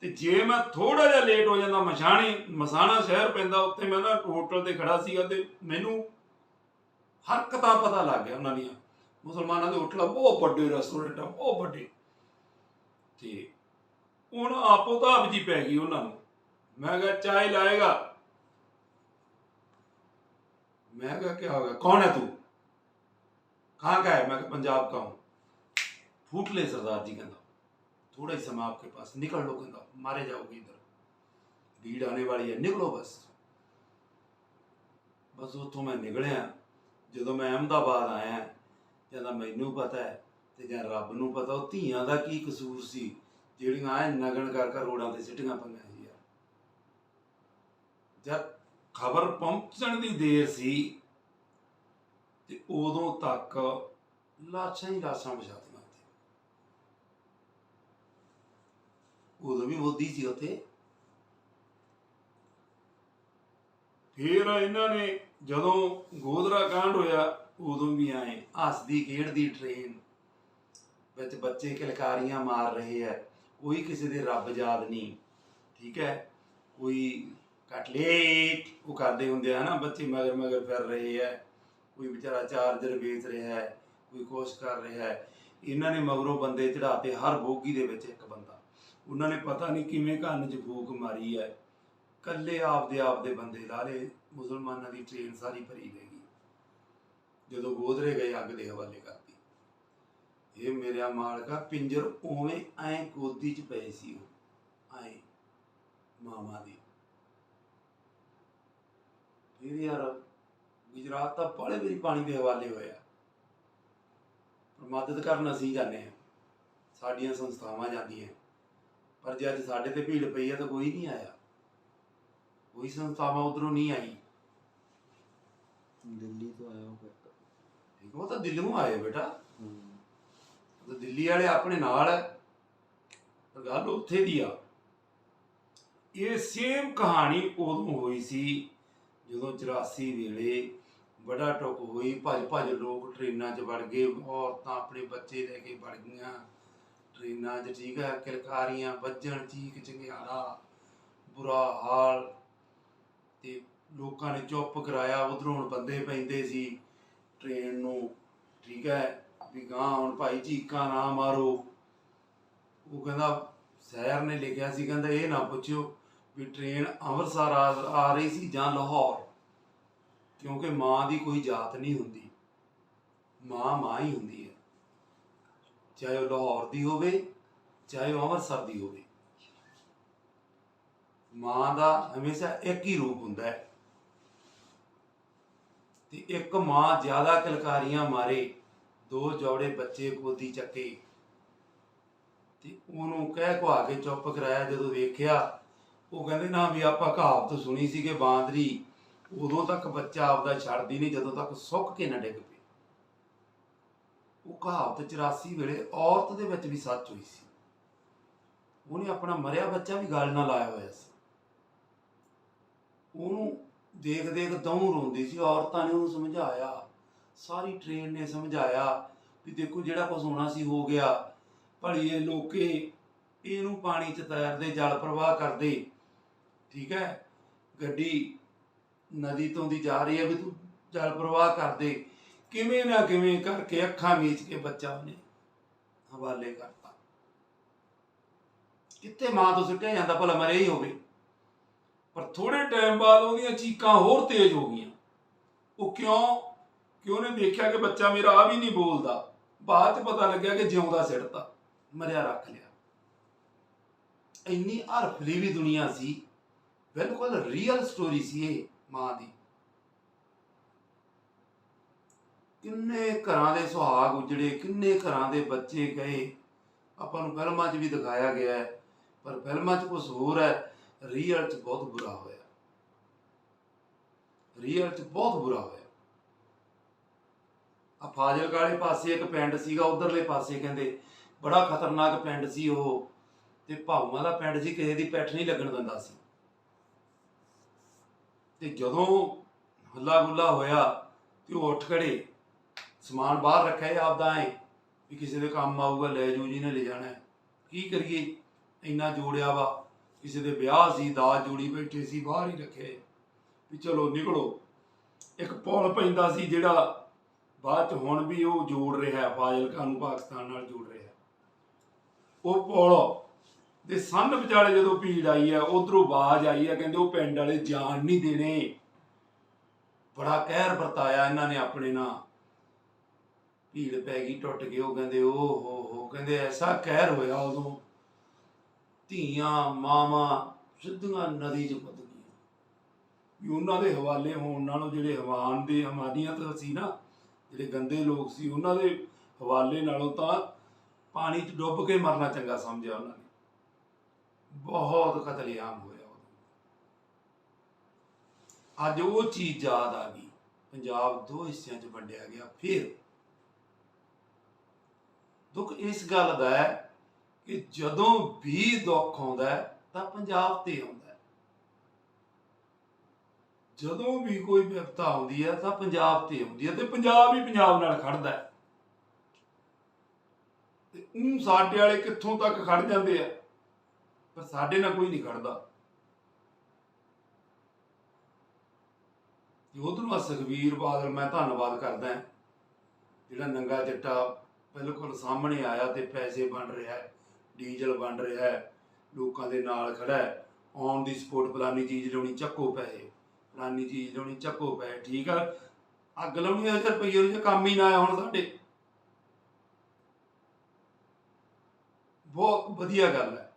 S1: ਤੇ ਜੇ ਮੈਂ ਥੋੜਾ ਜਿਹਾ ਲੇਟ ਹੋ ਜਾਂਦਾ, ਮਸ਼ਾਣੀ, ਮਸਾਣਾ ਸ਼ਹਿਰ ਪੈਂਦਾ, ਉੱਥੇ ਮੈਂ ਨਾ ਹੋਟਲ ਤੇ ਖੜਾ ਸੀਗਾ ਤੇ ਮੈਨੂੰ ਹਰਕਤਾਂ ਪਤਾ ਲੱਗ ਗਿਆ ਉਹਨਾਂ ਦੀਆਂ। ਮੁਸਲਮਾਨਾਂ ਦੇ ਹੋਟਲ ਬਹੁਤ ਵੱਡੇ ਰੈਸਟੋਰੈਂਟ ਆ, ਬਹੁਤ ਵੱਡੇ। ਤੇ ਹੁਣ ਆਪੋ ਤਾਂ ਆਪ ਜੀ ਪੈ ਗਈ ਉਹਨਾਂ ਨੂੰ। ਮੈਂ ਕਿਹਾ, ਚਾਹ ਲਾਏਗਾ। ਮੈਂ ਕਿਹਾ क्या होगा कौन है तू कहाँ का है मैं ਪੰਜਾਬ का हूँ फूट ले सरदार जी थोड़ा ही समय आपके पास निकल लो कहता मारे जाओगे इधर भीड़ आने वाली है निकलो बस ਬਸ ਉੱਥੋਂ ਮੈਂ ਨਿਕਲਿਆ ਜਦੋਂ ਮੈਂ ਅਹਿਮਦਾਬਾਦ ਆਇਆ ਕਹਿੰਦਾ ਮੈਨੂੰ ਪਤਾ ਹੈ ਤੇ ਜਾਂ ਰੱਬ ਨੂੰ ਪਤਾ ਉਹ ਧੀਆਂ ਦਾ ਕੀ ਕਸੂਰ ਸੀ ਜਿਹੜੀਆਂ ਐ ਨਗਨ ਕਰ ਕਰ ਰੋਡਾਂ ਤੇ ਸਿੱਟੀਆਂ ਪਈਆਂ ਸੀ ਯਾਰ ਜਦ ਖਬਰ ਪਹੁੰਚਣ ਦੀ ਦੇਰ ਸੀ ਤੇ ਉਦੋਂ ਤੱਕ ਲਾਸ਼ਾਂ ਹੀ ਲਾਸ਼ਾਂ ਵਿਛਾਤੀਆਂ ਉਦੋਂ ਵੀ ਮੋਦੀ ਸੀ ਉੱਥੇ। ਫਿਰ ਇਹਨਾਂ ਨੇ ਜਦੋਂ ਗੋਦਰਾ ਕਾਂਡ ਹੋਇਆ ਉਦੋਂ ਵੀ ਆਏ ਹੱਸਦੀ ਖੇਡਦੀ ਟ੍ਰੇਨ ਵਿੱਚ ਬੱਚੇ ਕਿਲਕਾਰੀਆਂ ਮਾਰ ਰਹੇ ਐ ਕੋਈ ਕਿਸੇ ਦੇ ਰੱਬ ਯਾਦ ਨਹੀਂ ਠੀਕ ਹੈ? ਕੋਈ ਕਟਲੇਟ ਉਹ ਕਰਦੇ ਹੁੰਦੇ ਆ ਨਾ ਬੱਚੇ ਮਗਰ ਮਗਰ ਫਿਰ ਰਹੇ ਐ ਕੋਈ ਵਿਚਾਰਾ ਚਾਰਜਰ ਵੇਚ ਰਿਹਾ ਹੈ ਕੋਈ ਕੋਸ਼ ਕਰ ਰਿਹਾ ਹੈ। ਇਹਨਾਂ ਨੇ ਮਗਰੋਂ ਬੰਦੇ ਚੜਾਤੇ ਹਰ ਬੋਗੀ ਦੇ ਵਿੱਚ ਇੱਕ ਉਹਨਾਂ ਨੇ ਪਤਾ ਨਹੀਂ ਕਿਵੇਂ ਕੰਨ 'ਚ ਫੂਕ ਮਾਰੀ ਹੈ। ਕੱਲੇ ਆਪਦੇ ਆਪਦੇ ਬੰਦੇ ਲਾ ਮੁਸਲਮਾਨਾਂ ਦੀ ਟ੍ਰੇਨ ਸਾਰੀ ਭਰੀ ਗਈ। ਜਦੋਂ ਗੋਦਰੇ ਗਏ ਅੱਗ ਦੇ ਹਵਾਲੇ ਕਰਤੀ ਇਹ ਮੇਰਾ ਮਾਲਕਾ ਪਿੰਜਰ ਉਵੇਂ ਐ ਗੋਦੀ 'ਚ ਪਏ ਸੀ ਉਹ, ਐ ਮਾਮਾ ਦੀ। ਫਿਰ ਯਾਰ ਗੁਜਰਾਤ ਤਾਂ ਬੜੇ ਵਾਰੀ ਪਾਣੀ ਦੇ ਹਵਾਲੇ ਹੋਇਆ। ਪਰ ਮਦਦ ਕਰਨ ਅਸੀਂ ਜਾਂਦੇ ਹਾਂ। ਸਾਡੀਆਂ ਸੰਸਥਾਵਾਂ ਜਾਂਦੀਆਂ। ਪਰ ਜੇ ਅੱਜ ਸਾਡੇ ਤੇ ਭੀੜ ਪਈ ਹੈ ਤਾਂ ਕੋਈ ਨਹੀਂ ਆਇਆ। ਕੋਈ ਸੰਸਥਾਵਾਂ ਉਧਰੋਂ ਨਹੀਂ ਆਈ।
S2: ਦਿੱਲੀ ਤੋਂ ਆਇਆ ਉਹ
S1: ਠੀਕ ਉਹ ਤਾਂ ਦਿੱਲੀੋਂ ਆਏ ਬੇਟਾ। ਤਾਂ ਦਿੱਲੀ ਵਾਲੇ ਆਪਣੇ ਨਾਲ ਹੈ ਗੱਲ ਉੱਥੇ ਦੀ ਆ। ਇਹ ਸੇਮ ਕਹਾਣੀ ਉਦੋਂ ਹੋਈ ਸੀ ਜਦੋਂ 84 ਵੇਲੇ ਬੜਾ ਟੁੱਕ ਹੋਈ ਭੱਜ ਭੱਜ ਲੋਕ ਟ੍ਰੇਨਾਂ 'ਚ ਵੜ ਗਏ ਔਰਤਾਂ ਆਪਣੇ ਬੱਚੇ ਲੈ ਕੇ ਵੜ ਗਈਆਂ। ਟ੍ਰੇਨਾਂ 'ਚ ਠੀਕ ਹੈ, ਕਿਲਕਾਰੀਆਂ ਵੱਜਣ ਚੀਕ ਚੰਗਿਆੜਾ, ਬੁਰਾ ਹਾਲ। ਤੇ ਲੋਕਾਂ ਨੇ ਚੁੱਪ ਕਰਾਇਆ, ਉਧਰੋਂ ਹੁਣ ਬੰਦੇ ਪੈਂਦੇ ਸੀ ਟ੍ਰੇਨ ਨੂੰ। ਠੀਕ ਹੈ, ਵੀ ਗਾਂ ਹੁਣ ਭਾਈ ਚੀਕਾਂ ਨਾ ਮਾਰੋ। ਉਹ ਕਹਿੰਦਾ, ਸ਼ਹਿਰ ਨੇ ਲਿਖਿਆ ਸੀ, ਕਹਿੰਦਾ ਇਹ ਨਾ ਪੁੱਛਿਓ ਵੀ ਟ੍ਰੇਨ ਅੰਮ੍ਰਿਤਸਰ ਆ ਆ ਰਹੀ ਸੀ ਜਾਂ ਲਾਹੌਰ? ਕਿਉਂਕਿ ਮਾਂ ਦੀ ਕੋਈ ਜਾਤ ਨਹੀਂ ਹੁੰਦੀ। ਮਾਂ ਮਾਂ ਹੀ ਹੁੰਦੀ ਹੈ। ਚਾਹੇ ਉਹ ਲਾਹੌਰ ਦੀ ਹੋਵੇ, ਚਾਹੇ ਉਹ ਅੰਮ੍ਰਿਤਸਰ ਦੀ ਹੋਵੇ। ਮਾਂ ਦਾ ਹਮੇਸ਼ਾ ਇੱਕ ਹੀ ਰੂਪ ਹੁੰਦਾ ਹੈ। ਤੇ ਇੱਕ ਮਾਂ ਜ਼ਿਆਦਾ ਕਲਕਾਰੀਆਂ ਮਾਰੇ, ਦੋ ਜੋੜੇ ਬੱਚੇ ਗੋਦੀ ਚੱਕੇ। ਤੇ ਉਹਨੂੰ ਕਹਿ ਕੁਆ ਕੇ ਚੁੱਪ ਕਰਾਇਆ ਜਦੋਂ ਵੇਖਿਆ, ਉਹ ਕਹਿੰਦੇ, ਨਾ ਵੀ ਆਪਾਂ ਕਹਾਵਤ ਸੁਣੀ ਸੀ ਕਿ ਬਾਂਦਰੀ ਉਦੋਂ ਤੱਕ ਬੱਚਾ ਆਪਦਾ ਛੱਡਦੀ ਨਹੀਂ, ਜਦੋਂ ਤੱਕ ਸੁੱਕ ਕੇ ਨਾ ਡਿੱਗ ਪਏ। ਉਹ ਕਹਾਵਤ 84 ਵੇਲੇ ਔਰਤ ਦੇ ਵਿੱਚ ਵੀ ਸੱਚ ਹੋਈ ਸੀ। ਉਹਨੇ ਆਪਣਾ ਮਰਿਆ ਬੱਚਾ ਵੀ ਗਲ ਨਾਲ ਲਾਇਆ ਹੋਇਆ ਸੀ। ਉਹਨੂੰ ਦੇਖ ਦੇਖ ਦਮ ਰੋਂਦੀ ਸੀ। ਔਰਤਾਂ ਨੇ ਉਹਨੂੰ ਸਮਝਾਇਆ। ਸਾਰੀ ਟ੍ਰੇਨ ਨੇ ਸਮਝਾਇਆ ਵੀ ਦੇਖੋ ਜਿਹੜਾ ਕੁਝ ਹੋਣਾ ਸੀ, ਹੋ ਗਿਆ। ਭਲੀਏ ਲੋਕੇ, ਇਹਨੂੰ ਪਾਣੀ ਚ ਤੈਰਦੇ, ਜਲ ਪ੍ਰਵਾਹ ਕਰਦੇ। ਠੀਕ ਹੈ? ਗੱਡੀ ਨਦੀ ਤੋਂ ਦੀ ਜਾ ਰਹੀ ਹੈ ਵੀ ਤੂੰ ਜਲ ਪ੍ਰਵਾਹ ਕਰਦੇ ਕਿਵੇਂ ਨਾ ਕਿਵੇਂ ਕਰਕੇ ਅੱਖਾਂ ਮੀਚ ਕੇ ਬੱਚਾ ਉਹਨੇ ਹਵਾਲੇ ਕਰਤਾ। ਕਿੱਥੇ ਮਾਂ ਤੋਂ ਸੁੱਟਿਆ ਜਾਂਦਾ, ਭਲਾ ਮਰੇ ਹੀ ਹੋਵੇ। ਪਰ ਥੋੜੇ ਟਾਈਮ ਬਾਅਦ ਉਹਦੀਆਂ ਚੀਕਾਂ ਹੋਰ ਤੇਜ਼ ਹੋ ਗਈਆਂ। ਉਹ ਕਿਉਂ? ਕਿ ਉਹਨੇ ਦੇਖਿਆ ਕਿ ਬੱਚਾ ਮੇਰਾ ਆ ਵੀ ਨਹੀਂ ਬੋਲਦਾ। ਬਾਅਦ ਚ ਪਤਾ ਲੱਗਿਆ ਕਿ ਜਿਉਂਦਾ ਸਿੱਟਤਾ ਮਰਿਆ ਰੱਖ ਲਿਆ। ਇੰਨੀ ਹਰਫਲੀ ਵੀ ਦੁਨੀਆ ਸੀ, ਬਿਲਕੁਲ ਰੀਅਲ ਸਟੋਰੀ ਸੀ ਇਹ ਮਾਂ ਦੀ। ਕਿੰਨੇ ਘਰਾਂ ਦੇ ਸੁਹਾਗ ਉਜੜੇ, ਕਿੰਨੇ ਘਰਾਂ ਦੇ ਬੱਚੇ ਗਏ। ਆਪਾਂ ਨੂੰ ਫਿਲਮਾਂ 'ਚ ਵੀ ਦਿਖਾਇਆ ਗਿਆ ਹੈ, ਪਰ ਫਿਲਮਾਂ 'ਚ ਕੁਝ ਹੋਰ ਹੈ ਰੀਅਲ 'ਚ ਬਹੁਤ ਬੁਰਾ ਹੋਇਆ। ਰੀਅਲ 'ਚ ਬਹੁਤ ਬੁਰਾ ਹੋਇਆ। ਆ ਫਾਜ਼ਿਲਕਾ ਵਾਲੇ ਪਾਸੇ ਇੱਕ ਪਿੰਡ ਸੀਗਾ, ਉਧਰਲੇ ਪਾਸੇ ਕਹਿੰਦੇ, ਬੜਾ ਖਤਰਨਾਕ ਪਿੰਡ ਸੀ ਉਹ, ਤੇ ਭਾਵਾਂ ਦਾ ਪਿੰਡ ਸੀ ਕਿਸੇ ਦੀ ਪੈਠ ਨਹੀਂ ਲੱਗਣ ਦਿੰਦਾ ਸੀ। ਤੇ ਜਦੋਂ ਹੱਲਾ ਗੁੱਲਾ ਹੋਇਆ, ਤੇ ਉਹ ਉੱਠ ਖੜੇ। ਸਮਾਨ ਬਾਹਰ ਰੱਖਿਆ ਇਹ ਆਪਦਾ ਐ, ਵੀ ਕਿਸੇ ਦੇ ਕੰਮ ਆਊਗਾ, ਲੈ ਜੂ ਜੀ ਨੇ ਲੈ ਜਾਣਾ ਕੀ ਕਰੀਏ? ਇੰਨਾ ਜੋੜਿਆ ਵਾ, ਕਿਸੇ ਦੇ ਵਿਆਹ ਸੀ, ਦਾਜ ਜੋੜੀ ਬੈਠੇ ਸੀ, ਬਾਹਰ ਹੀ ਰੱਖੇ ਵੀ ਚਲੋ ਨਿਕਲੋ। ਇੱਕ ਪੁਲ ਪੈਂਦਾ ਸੀ ਜਿਹੜਾ ਬਾਅਦ ਚ ਹੁਣ ਵੀ ਉਹ ਜੋੜ ਰਿਹਾ ਫਾਜ਼ਿਲਕਾ ਨੂੰ ਪਾਕਿਸਤਾਨ ਨਾਲ ਜੋੜ ਰਿਹਾ ਉਹ ਪੁਲ ਦੇ ਸੰਨ ਵਿਚਾਲੇ ਜਦੋਂ ਭੀੜ ਆਈ ਹੈ, ਉਧਰੋਂ ਆਵਾਜ਼ ਆਈ ਹੈ, ਕਹਿੰਦੇ ਉਹ ਪਿੰਡ ਵਾਲੇ ਜਾਣ ਨਹੀਂ ਦੇਣੇ। ਬੜਾ ਕਹਿਰ ਵਰਤਾਇਆ ਇਹਨਾਂ ਨੇ ਆਪਣੇ ਨਾਲ ਭੀੜ ਪੈ ਗਈ, ਟੁੱਟ ਕੇ ਉਹ ਕਹਿੰਦੇ ਓ ਹੋ ਹੋ। ਕਹਿੰਦੇ, ਐਸਾ ਕਹਿਰ ਹੋਇਆ ਉਦੋਂ। ਧੀਆਂ, ਮਾਵਾਂ ਸਿੱਧੀਆਂ ਨਦੀ 'ਚ ਕੁੱਦ ਗਈਆਂ। ਵੀ ਉਹਨਾਂ ਦੇ ਹਵਾਲੇ ਹੋਣ ਨਾਲੋਂ ਜਿਹੜੇ ਹਵਾਨ ਦੇ ਹਮਾਦੀਆਂ ਸੀ ਨਾ, ਜਿਹੜੇ ਗੰਦੇ ਲੋਕ ਸੀ, ਉਹਨਾਂ ਦੇ ਹਵਾਲੇ ਨਾਲੋਂ ਤਾਂ ਪਾਣੀ 'ਚ ਡੁੱਬ ਕੇ ਮਰਨਾ ਚੰਗਾ ਸਮਝਿਆ ਉਹਨਾਂ ਨੇ। ਬਹੁਤ ਕਤਲੇਆਮ ਹੋਇਆ ਉਦੋਂ। ਅੱਜ ਉਹ ਚੀਜ਼ ਯਾਦ ਆ ਗਈ। ਪੰਜਾਬ ਦੋ ਹਿੱਸਿਆਂ 'ਚ ਵੰਡਿਆ ਗਿਆ, ਫਿਰ ਦੁੱਖ ਇਸ ਗੱਲ ਦਾ ਹੈ ਕਿ ਜਦੋਂ ਵੀ ਦੁੱਖ ਆਉਂਦਾ ਤਾਂ ਪੰਜਾਬ ਤੇ ਆਉਂਦਾ ਜਦੋਂ ਵੀ ਕੋਈ ਵਿਪਤਾ ਆਉਂਦੀ ਹੈ, ਤਾਂ ਪੰਜਾਬ ਤੇ ਆਉਂਦੀ ਹੈ ਤੇ ਪੰਜਾਬ ਹੀ ਪੰਜਾਬ ਨਾਲ ਖੜਦਾ ਹੈ। ਤੇ ਉਹ ਸਾਡੇ ਵਾਲੇ ਕਿੱਥੋਂ ਤੱਕ ਖੜ ਜਾਂਦੇ ਆ? ਪਰ ਸਾਡੇ ਨਾਲ ਕੋਈ ਨਹੀਂ ਖੜਦਾ ਉਧਰੋਂ ਆ ਸੁਖਵੀਰ ਬਾਦਲ, ਮੈਂ ਧੰਨਵਾਦ ਕਰਦਾ ਜਿਹੜਾ ਨੰਗਾ ਚਿੱਟਾ ਬਿਲਕੁਲ ਸਾਹਮਣੇ ਆਇਆ ਤੇ ਪੈਸੇ ਬਣ ਰਿਹਾ ਹੈ, ਡੀਜ਼ਲ ਬਣ ਰਿਹਾ ਹੈ, ਲੋਕਾਂ ਦੇ ਨਾਲ ਖੜਾ ਹੈ। ਔਨ ਦੀ ਸਪੋਰਟ ਫਲਾਨੀ ਚੀਜ਼ ਲਿਆਉਣੀ, ਚੱਕੋ ਪੈਸੇ। ਫਲਾਨੀ ਚੀਜ਼ ਲਿਆਉਣੀ, ਚੱਕੋ ਪੈਸੇ, ਠੀਕ ਆ? ਅੱਗ ਲਾਉਣੀ 1000 ਰੁਪਏ ਉਹਦੇ ਕੰਮ ਹੀ ਨਾ ਆਇਆ ਹੁਣ ਸਾਡੇ? ਬਹੁਤ ਵਧੀਆ ਗੱਲ ਹੈ।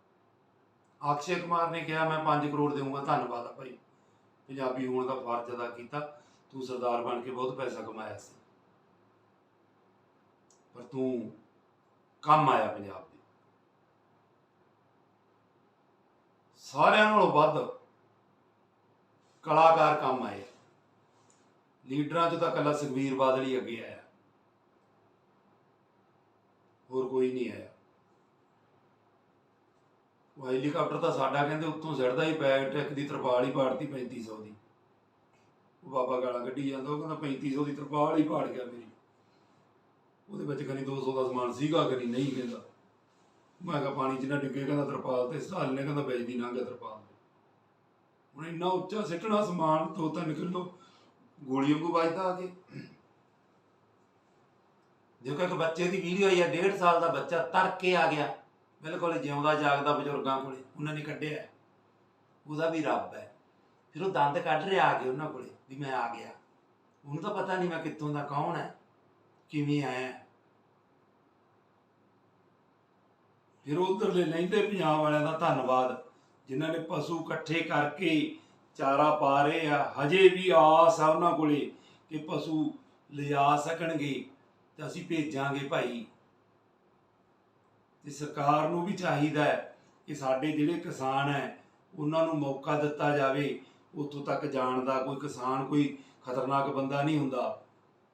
S1: ਅਕਸ਼ੇ ਕੁਮਾਰ ਨੇ ਕਿਹਾ, ਮੈਂ 5 ਕਰੋੜ ਦੇਵਾਂਗਾ ਧੰਨਵਾਦ ਆ ਭਾਈ। ਪੰਜਾਬੀ ਹੋਣ ਦਾ ਫਰਜ਼ ਅਦਾ ਕੀਤਾ। ਤੂੰ ਸਰਦਾਰ ਬਣ ਕੇ ਬਹੁਤ ਪੈਸਾ ਕਮਾਇਆ ਸੀ। ਪਰ ਤੂੰ ਕੰਮ ਆਇਆ ਪੰਜਾਬ ਦੇ। ਸਾਰਿਆਂ ਨਾਲੋਂ ਵੱਧ ਕਲਾਕਾਰ ਕੰਮ ਆਏ ਲੀਡਰਾਂ 'ਚ ਤਾਂ ਕੱਲਾ ਸੁਖਵੀਰ ਬਾਦਲ ਹੀ ਅੱਗੇ ਆਇਆ। ਹੋਰ ਕੋਈ ਨਹੀਂ ਆਇਆ। ਉਹ ਹੈਲੀਕਾਪਟਰ ਤਾਂ ਸਾਡਾ ਕਹਿੰਦੇ ਉੱਤੋਂ ਸਿੜਦਾ ਹੀ ਬੈਗ ਟਰੱਕ ਦੀ ਤਰਪਾਲ ਹੀ ਪਾੜਤੀ 3500 ਦੀ। ਉਹ ਬਾਬਾ ਗਾਲਾਂ ਕੱਢੀ ਜਾਂਦਾ, ਉਹ ਕਹਿੰਦਾ 3500 ਦੀ ਤਰਪਾਲ ਹੀ ਪਾੜ ਗਿਆ ਮੇਰੀ। ਉਹਦੇ ਵਿੱਚ ਕਨੀ 200 ਦਾ ਸਮਾਨ ਸੀਗਾ ਕਨੀ ਨਹੀਂ ਕਹਿੰਦਾ ਮੈਂ ਕਿਹਾ ਪਾਣੀ 'ਚ ਨਾ ਡਿੱਗੇ, ਕਹਿੰਦਾ ਤਰਪਾਲ ਤੇ ਸਹਾਲ ਨੇ, ਕਹਿੰਦਾ ਵੇਚਦੀ ਨਾ ਗਿਆ ਤਰਪਾਲ ਹੁਣ ਇੰਨਾ ਉੱਚਾ ਸਿੱਟਣਾ ਸਮਾਨ 2-3 ਕਿਲੋ ਗੋਲੀ ਵਾਂਗੂ ਵੱਜਦਾ ਆ ਕੇ। ਦੇਖੋ ਇੱਕ ਬੱਚੇ ਦੀ ਵੀਡੀਓ ਆਈ ਹੈ 1.5 ਸਾਲ ਦਾ ਬੱਚਾ ਤਰ ਕੇ ਆ ਗਿਆ। ਬਿਲਕੁਲ ਜਿਉਂਦਾ ਜਾਗਦਾ ਬਜ਼ੁਰਗਾਂ ਕੋਲੇ, ਉਹਨਾਂ ਨੇ ਕੱਢਿਆ। ਉਹਦਾ ਵੀ ਰੱਬ ਹੈ। ਫਿਰ ਉਹ ਦੰਦ ਕੱਢ ਰਿਹਾ ਆ ਕੇ ਉਹਨਾਂ ਕੋਲੇ, ਵੀ ਮੈਂ ਆ ਗਿਆ। ਉਹਨੂੰ ਤਾਂ ਪਤਾ ਨਹੀਂ ਮੈਂ ਕਿੱਥੋਂ ਦਾ ਕੌਣ ਹੈ। ਕਿਵੇਂ ਆਇਆ? ਫਿਰ ਉਧਰਲੇ ਲੈਂਦੇ ਪੰਜਾਬ ਵਾਲਿਆਂ ਦਾ ਧੰਨਵਾਦ, ਜਿਨ੍ਹਾਂ ਨੇ ਪਸ਼ੂ ਇਕੱਠੇ ਕਰਕੇ ਚਾਰਾ ਪਾ ਰਹੇ ਆ। ਹਜੇ ਵੀ ਆਸ ਆ ਉਹਨਾਂ ਕੋਲੇ ਕਿ ਪਸ਼ੂ ਲਿਜਾ ਸਕਣਗੇ ਤੇ ਅਸੀਂ ਭੇਜਾਂਗੇ ਭਾਈ। ਤੇ ਸਰਕਾਰ ਨੂੰ ਵੀ ਚਾਹੀਦਾ ਹੈ ਕਿ ਸਾਡੇ ਜਿਹੜੇ ਕਿਸਾਨ ਹੈ, ਉਹਨਾਂ ਨੂੰ ਮੌਕਾ ਦਿੱਤਾ ਜਾਵੇ। ਉੱਥੋਂ ਤੱਕ ਜਾਣ ਦਾ ਕੋਈ ਕਿਸਾਨ, ਕੋਈ ਖਤਰਨਾਕ ਬੰਦਾ ਨਹੀਂ ਹੁੰਦਾ।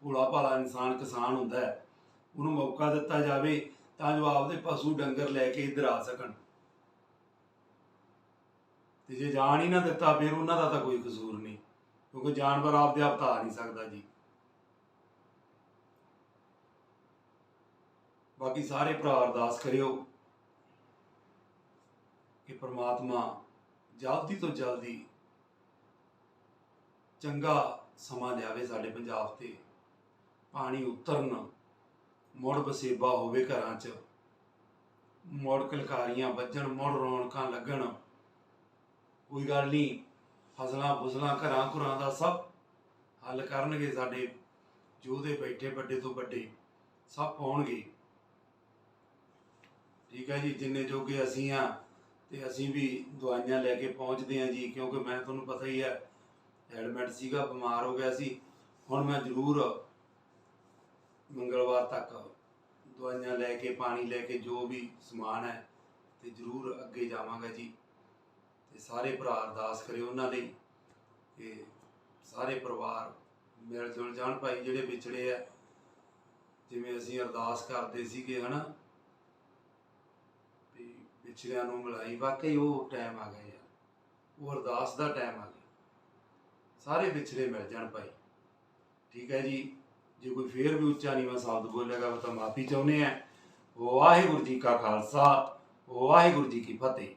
S1: ਭੋਲਾ ਭਾਲਾ ਇਨਸਾਨ ਕਿਸਾਨ ਹੁੰਦਾ ਹੈ, ਉਹਨੂੰ ਮੌਕਾ ਦਿੱਤਾ ਜਾਵੇ ਤਾਂ ਜੋ ਆਪਦੇ ਪਸ਼ੂ ਡੰਗਰ ਲੈ ਕੇ ਇੱਧਰ ਆ ਸਕਣ। ਤੇ ਜੇ ਜਾਣ ਹੀ ਨਾ ਦਿੱਤਾ, ਫਿਰ ਉਹਨਾਂ ਦਾ ਤਾਂ ਕੋਈ ਕਸੂਰ ਨਹੀਂ, ਕਿਉਂਕਿ ਜਾਨਵਰ ਆਪਦੇ ਆਪ ਤਾਂ ਆ ਨਹੀਂ ਸਕਦਾ ਜੀ। ਬਾਕੀ ਸਾਰੇ ਭਰਾ ਅਰਦਾਸ ਕਰਿਓ ਕਿ ਪ੍ਰਮਾਤਮਾ ਜਲਦੀ ਤੋਂ ਜਲਦੀ ਚੰਗਾ ਸਮਾਂ ਲਿਆਵੇ ਸਾਡੇ ਪੰਜਾਬ ਤੇ। ਪਾਣੀ ਉਤਰਨ, ਮੁੜ ਬਸੇਬਾ ਹੋਵੇ ਘਰਾਂ 'ਚ। ਮੁੜ ਕਲਕਾਰੀਆਂ ਵੱਜਣ, ਮੁੜ ਰੌਣਕਾਂ ਲੱਗਣ। ਕੋਈ ਗੱਲ ਨਹੀਂ, ਫਸਲਾਂ ਫੁਸਲਾਂ ਘਰਾਂ ਘਰਾਂ ਦਾ ਸਭ ਹੱਲ ਕਰਨਗੇ ਸਾਡੇ। ਯੋਧੇ ਬੈਠੇ ਵੱਡੇ ਤੋਂ ਵੱਡੇ, ਸਭ ਪਾਉਣਗੇ ਠੀਕ ਹੈ ਜੀ, ਜਿੰਨੇ ਜੋਗੇ ਅਸੀਂ ਆ ਤੇ ਅਸੀਂ ਵੀ ਦਵਾਈਆਂ ਲੈ ਕੇ ਪਹੁੰਚਦੇ ਆ ਜੀ, ਕਿਉਂਕਿ ਮੈਂ ਤੁਹਾਨੂੰ ਪਤਾ ਹੀ ਹੈ ਐਡਮਿਟ ਸੀਗਾ, ਬਿਮਾਰ ਹੋ ਗਿਆ ਸੀ। ਹੁਣ ਮੈਂ ਜ਼ਰੂਰ ਮੰਗਲਵਾਰ ਤੱਕ ਦਵਾਈਆਂ ਲੈ ਕੇ, ਪਾਣੀ ਲੈ ਕੇ, ਜੋ ਵੀ ਸਮਾਨ ਹੈ, ਤੇ ਜ਼ਰੂਰ ਅੱਗੇ ਜਾਵਾਂਗਾ ਜੀ। ਤੇ ਸਾਰੇ ਭਰਾ ਅਰਦਾਸ ਕਰਿਓ ਉਹਨਾਂ ਲਈ ਕਿ ਸਾਰੇ ਪਰਿਵਾਰ ਮਿਲ ਜੁਲ ਜਾਣ ਭਾਈ ਜਿਹੜੇ ਵਿਛੜੇ ਆ। ਜਿਵੇਂ ਅਸੀਂ ਅਰਦਾਸ ਕਰਦੇ ਸੀਗੇ, ਹਨਾ? ਵੀ ਵਿਛੜਿਆਂ ਨੂੰ ਮਿਲਾਈ, ਵਾਕਈ ਉਹ ਟਾਈਮ ਆ ਗਿਆ ਯਾਰ ਉਹ ਅਰਦਾਸ ਦਾ ਟਾਈਮ ਆ ਗਿਆ। ਸਾਰੇ ਵਿਛੜੇ ਮਿਲ ਜਾਣ ਭਾਈ। ਠੀਕ ਹੈ ਜੀ? ਜੇ ਕੋਈ ਫੇਰ ਵੀ ਉੱਚਾ ਨੀਵਾਂ ਸ਼ਬਦ ਬੋਲੇਗਾ ਤਾਂ ਮਾਫੀ ਚਾਹੁੰਦੇ ਆ। ਵਾਹਿਗੁਰੂ ਜੀ ਕਾ ਖਾਲਸਾ, ਵਾਹਿਗੁਰੂ ਜੀ ਕੀ ਫਤਿਹ।